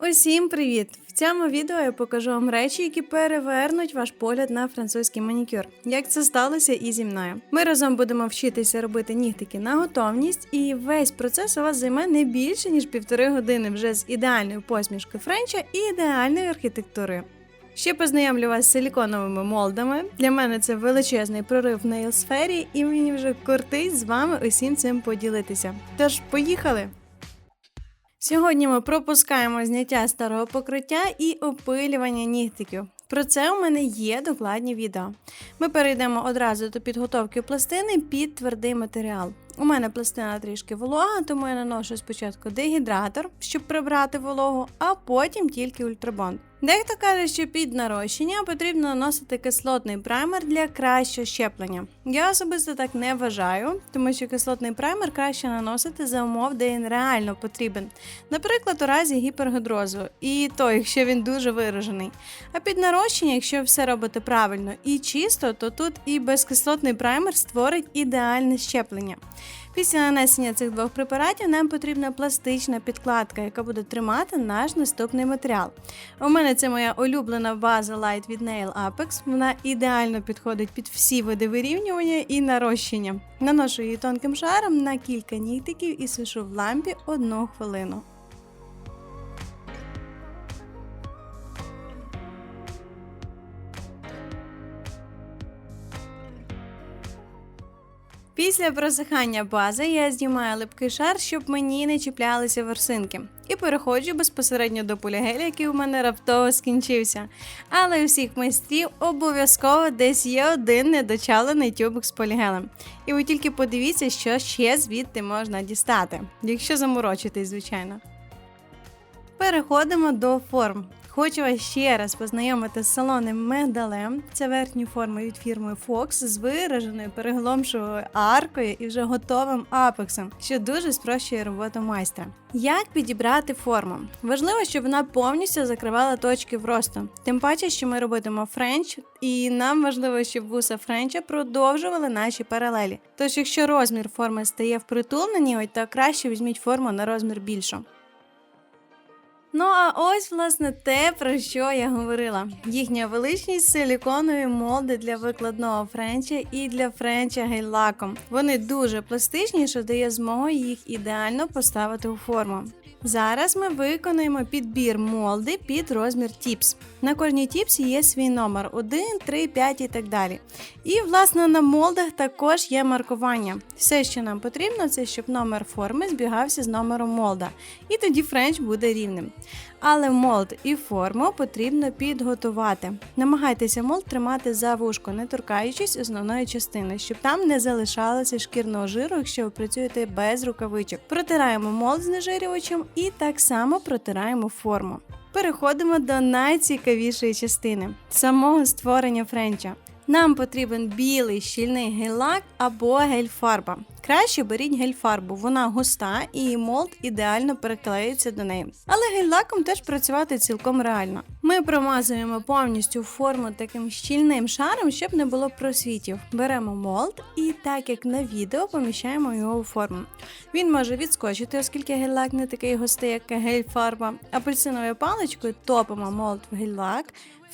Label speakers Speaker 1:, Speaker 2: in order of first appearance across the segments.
Speaker 1: Усім привіт! В цьому відео я покажу вам речі, які перевернуть ваш погляд на французький манікюр. Як це сталося і зі мною. Ми разом будемо вчитися робити нігтики на готовність, і весь процес у вас займе не більше ніж півтори години вже з ідеальною посмішкою френча і ідеальною архітектурою. Ще познайомлю вас з силіконовими молдами. Для мене це величезний прорив в нейл-сфері, і мені вже кортить з вами усім цим поділитися. Тож, поїхали! Сьогодні ми пропускаємо зняття старого покриття і опилювання нігтиків. Про це у мене є докладні відео. Ми перейдемо одразу до підготовки пластини під твердий матеріал. У мене пластина трішки волога, тому я наношу спочатку дегідратор, щоб прибрати вологу, а потім тільки ультрабонд. Дехто каже, що під нарощення потрібно наносити кислотний праймер для кращого щеплення. Я особисто так не вважаю, тому що кислотний праймер краще наносити за умов, де він реально потрібен. Наприклад, у разі гіпергідрозу, і то, якщо він дуже виражений. А під нарощення, якщо все робите правильно і чисто, то тут і безкислотний праймер створить ідеальне щеплення. Після нанесення цих двох препаратів нам потрібна пластична підкладка, яка буде тримати наш наступний матеріал. У мене це моя улюблена база Light від Nail Apex. Вона ідеально підходить під всі види вирівнювання і нарощення. Наношу її тонким шаром на кілька нігтиків і сушу в лампі одну хвилину. Після просихання бази я знімаю липкий шар, щоб мені не чіплялися ворсинки. І переходжу безпосередньо до полігеля, який у мене раптово скінчився. Але у всіх майстрів обов'язково десь є один недочалений тюбик з полігелем. І ви тільки подивіться, що ще звідти можна дістати, якщо заморочитись, звичайно. Переходимо до форм. Хочу вас ще раз познайомити з салонним медалем. Це верхні форми від фірми Fox з вираженою перегломшовою аркою і вже готовим апексом, що дуже спрощує роботу майстра. Як підібрати форму? Важливо, щоб вона повністю закривала точки вросту. Тим паче, що ми робитимо френч, і нам важливо, щоб вуса френча продовжували наші паралелі. Тож, якщо розмір форми стає впритул на ній, то краще візьміть форму на розмір більшу. Ну а ось власне те, про що я говорила. Їхня величність силіконові молди для викладного френча і для френча гель-лаком. Вони дуже пластичні, що дає змогу їх ідеально поставити у форму. Зараз ми виконуємо підбір молди під розмір тіпс. На кожній тіпсі є свій номер 1, 3, 5 і так далі. І, власне, на молдах також є маркування. Все, що нам потрібно, це щоб номер форми збігався з номером молда. І тоді френч буде рівним. Але молд і форму потрібно підготувати. Намагайтеся молд тримати за вушко, не торкаючись основної частини, щоб там не залишалося шкірного жиру, якщо ви працюєте без рукавичок. Протираємо молд з нежирювачем і так само протираємо форму. Переходимо до найцікавішої частини самого створення френча. Нам потрібен білий щільний гель-лак або гель-фарба. Краще беріть гель-фарбу, вона густа і молд ідеально переклеюється до неї. Але гель-лаком теж працювати цілком реально. Ми промазуємо повністю форму таким щільним шаром, щоб не було просвітів. Беремо молд і, так як на відео, поміщаємо його у форму. Він може відскочити, оскільки гель-лак не такий густий, як гель-фарба. Апельсиновою паличкою топимо молд в гель-лак,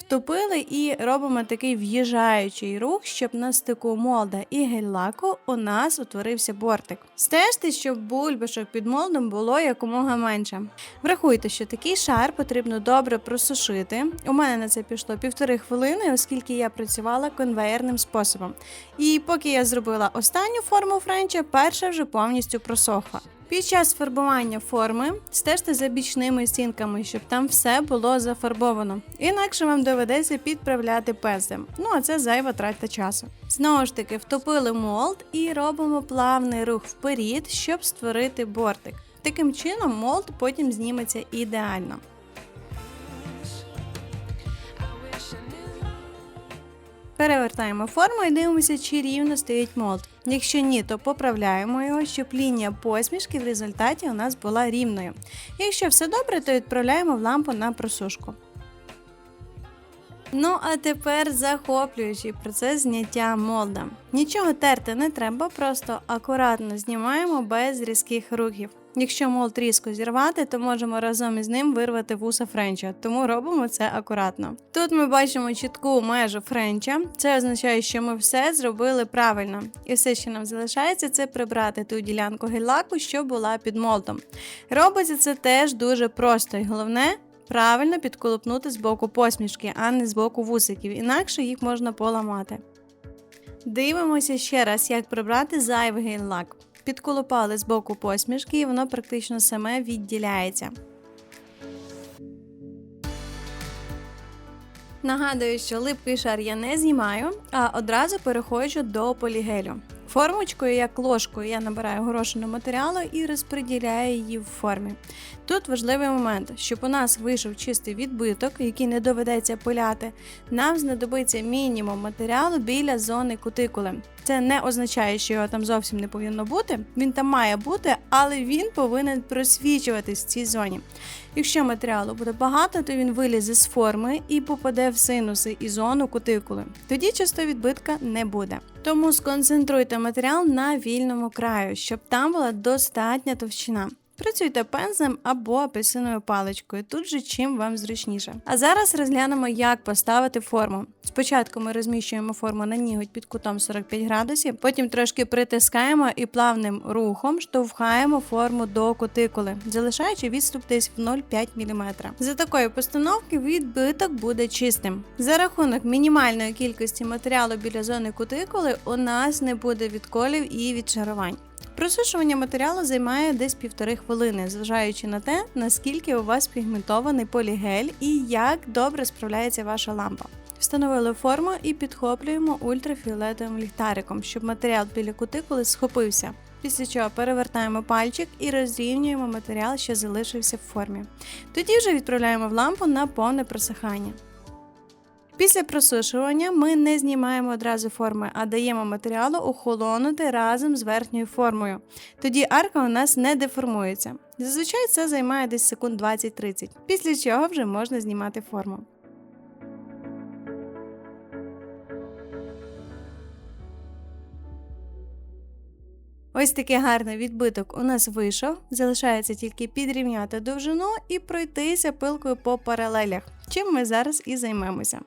Speaker 1: Втопили і робимо такий в'їжджаючий рух, щоб на стику молда і гель-лаку у нас утворився бортик. Стежте, щоб бульбашок під молдом було якомога менше. Врахуйте, що такий шар потрібно добре просушити. У мене на це пішло півтори хвилини, оскільки я працювала конвеєрним способом. І поки я зробила останню форму френча, перша вже повністю просохла. Під час фарбування форми стежте за бічними стінками, щоб там все було зафарбовано. Інакше вам доведеться підправляти пензлем. Ну а це зайва трата часу. Знову ж таки, втопили молд і робимо плавний рух вперед, щоб створити бортик. Таким чином, молд потім зніметься ідеально. Перевертаємо форму і дивимося, чи рівно стоїть молд. Якщо ні, то поправляємо його, щоб лінія посмішки в результаті у нас була рівною. Якщо все добре, то відправляємо в лампу на просушку. Ну а тепер захоплюючий процес зняття молда. Нічого терти не треба, просто акуратно знімаємо без різких рухів. Якщо молд різко зірвати, то можемо разом із ним вирвати вуса френча, тому робимо це акуратно. Тут ми бачимо чітку межу френча. Це означає, що ми все зробили правильно. І все, що нам залишається, це прибрати ту ділянку гель-лаку, що була під молдом. Робиться це теж дуже просто, і головне. Правильно підколупнути з боку посмішки, а не з боку вусиків, інакше їх можна поламати. Дивимося ще раз, як прибрати зайвий гель-лак. Підколупали з боку посмішки, і воно практично саме відділяється. Нагадую, що липкий шар я не знімаю, а одразу переходжу до полігелю. Формочкою, як ложкою, я набираю горошину матеріалу і розподіляю її в формі. Тут важливий момент, щоб у нас вийшов чистий відбиток, який не доведеться пиляти, нам знадобиться мінімум матеріалу біля зони кутикули. Це не означає, що його там зовсім не повинно бути. Він там має бути, але він повинен просвічуватись в цій зоні. Якщо матеріалу буде багато, то він вилізе з форми і попаде в синуси і зону кутикули. Тоді часто відбитка не буде. Тому сконцентруйте матеріал на вільному краю, щоб там була достатня товщина. Працюйте пензлем або апельсиновою паличкою, тут же чим вам зручніше. А зараз розглянемо, як поставити форму. Спочатку ми розміщуємо форму на ніготь під кутом 45 градусів, потім трошки притискаємо і плавним рухом штовхаємо форму до кутикули, залишаючи відступ десь в 0,5 мм. За такої постановки відбиток буде чистим. За рахунок мінімальної кількості матеріалу біля зони кутикули у нас не буде відколів і відшарувань. Просушування матеріалу займає десь півтори хвилини, зважаючи на те, наскільки у вас пігментований полігель і як добре справляється ваша лампа. Встановили форму і підхоплюємо ультрафіолетовим ліхтариком, щоб матеріал біля кутикули схопився. Після чого перевертаємо пальчик і розрівнюємо матеріал, що залишився в формі. Тоді вже відправляємо в лампу на повне просихання. Після просушування ми не знімаємо одразу форми, а даємо матеріалу охолонути разом з верхньою формою. Тоді арка у нас не деформується. Зазвичай це займає десь секунд 20-30, після чого вже можна знімати форму. Ось такий гарний відбиток у нас вийшов. Залишається тільки підрівняти довжину і пройтися пилкою по паралелях, чим ми зараз і займемося.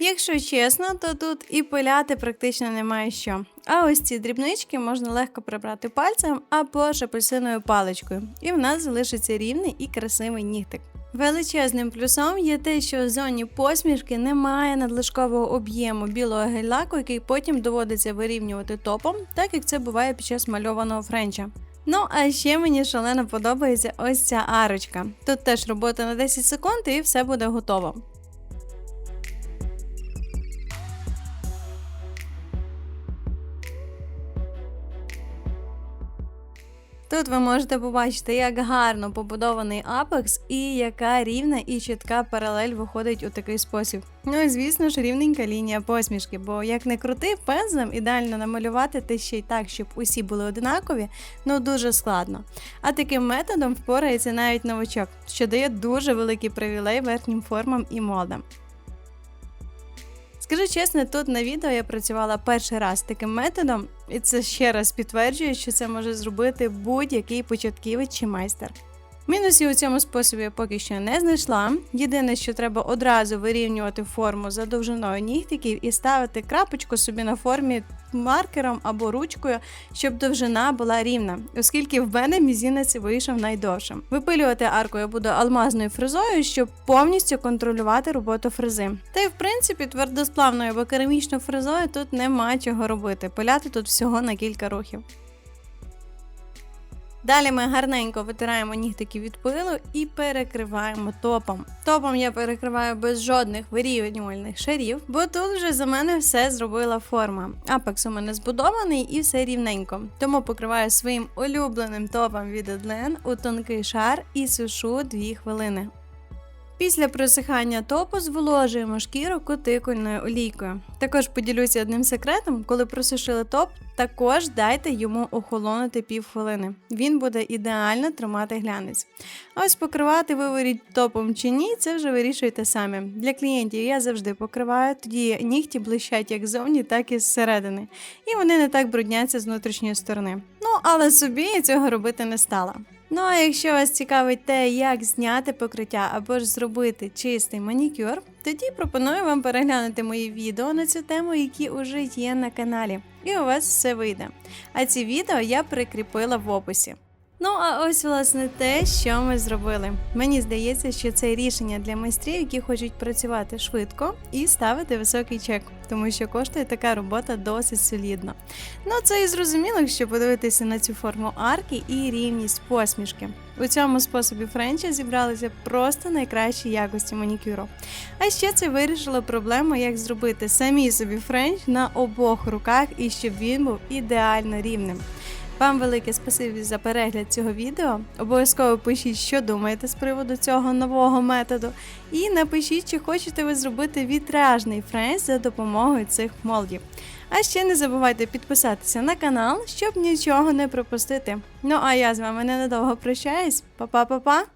Speaker 1: Якщо чесно, то тут і пиляти практично немає що. А ось ці дрібнички можна легко прибрати пальцем або ж апельсиновою паличкою, і в нас залишиться рівний і красивий нігтик. Величезним плюсом є те, що в зоні посмішки немає надлишкового об'єму білого гель-лаку, який потім доводиться вирівнювати топом, так як це буває під час мальованого френча. Ну, а ще мені шалено подобається ось ця арочка. Тут теж робота на 10 секунд і все буде готово. Тут ви можете побачити, як гарно побудований апекс і яка рівна і чітка паралель виходить у такий спосіб. Ну і звісно ж рівненька лінія посмішки, бо як не крути, пензлем ідеально намалювати те ще й так, щоб усі були одинакові, ну дуже складно. А таким методом впорається навіть новачок, що дає дуже великий привілей верхнім формам і модам. Скажу чесно, тут на відео я працювала перший раз таким методом, і це ще раз підтверджує, що це може зробити будь-який початківець чи майстер. Мінусів у цьому способі я поки що не знайшла. Єдине, що треба одразу вирівнювати форму за довжиною нігтиків і ставити крапочку собі на формі маркером або ручкою, щоб довжина була рівна, оскільки в мене мізінець вийшов найдовшим. Випилювати арку я буду алмазною фрезою, щоб повністю контролювати роботу фрези. Та й в принципі твердосплавною або керамічною фрезою тут нема чого робити. Пиляти тут всього на кілька рухів. Далі ми гарненько витираємо нігтики від пилу і перекриваємо топом. Топом я перекриваю без жодних вирівнювальних шарів, бо тут вже за мене все зробила форма. Апекс у мене збудований і все рівненько. Тому покриваю своїм улюбленим топом від Adlen у тонкий шар і сушу 2 хвилини. Після просихання топу зволожуємо шкіру кутикульною олійкою. Також поділюся одним секретом, коли просушили топ, також дайте йому охолонути півхвилини. Він буде ідеально тримати глянець. А ось покривати виворіть топом чи ні, це вже вирішуйте самі. Для клієнтів я завжди покриваю, тоді нігті блищать як ззовні, так і зсередини. І вони не так брудняться з внутрішньої сторони. Ну, але собі я цього робити не стала. Ну а якщо вас цікавить те, як зняти покриття або ж зробити чистий манікюр, тоді пропоную вам переглянути мої відео на цю тему, які вже є на каналі, і у вас все вийде. А ці відео я прикріпила в описі. Ну а ось власне те, що ми зробили. Мені здається, що це рішення для майстрів, які хочуть працювати швидко і ставити високий чек, тому що коштує така робота досить солідно. Ну це і зрозуміло, якщо подивитися на цю форму арки і рівність посмішки. У цьому способі френча зібралися просто найкращі якості манікюру. А ще це вирішило проблему, як зробити самі собі френч на обох руках і щоб він був ідеально рівним. Вам велике спасибі за перегляд цього відео. Обов'язково пишіть, що думаєте з приводу цього нового методу. І напишіть, чи хочете ви зробити вітражний френч за допомогою цих молдів. А ще не забувайте підписатися на канал, щоб нічого не пропустити. Ну а я з вами ненадовго прощаюсь. Па-па-па-па!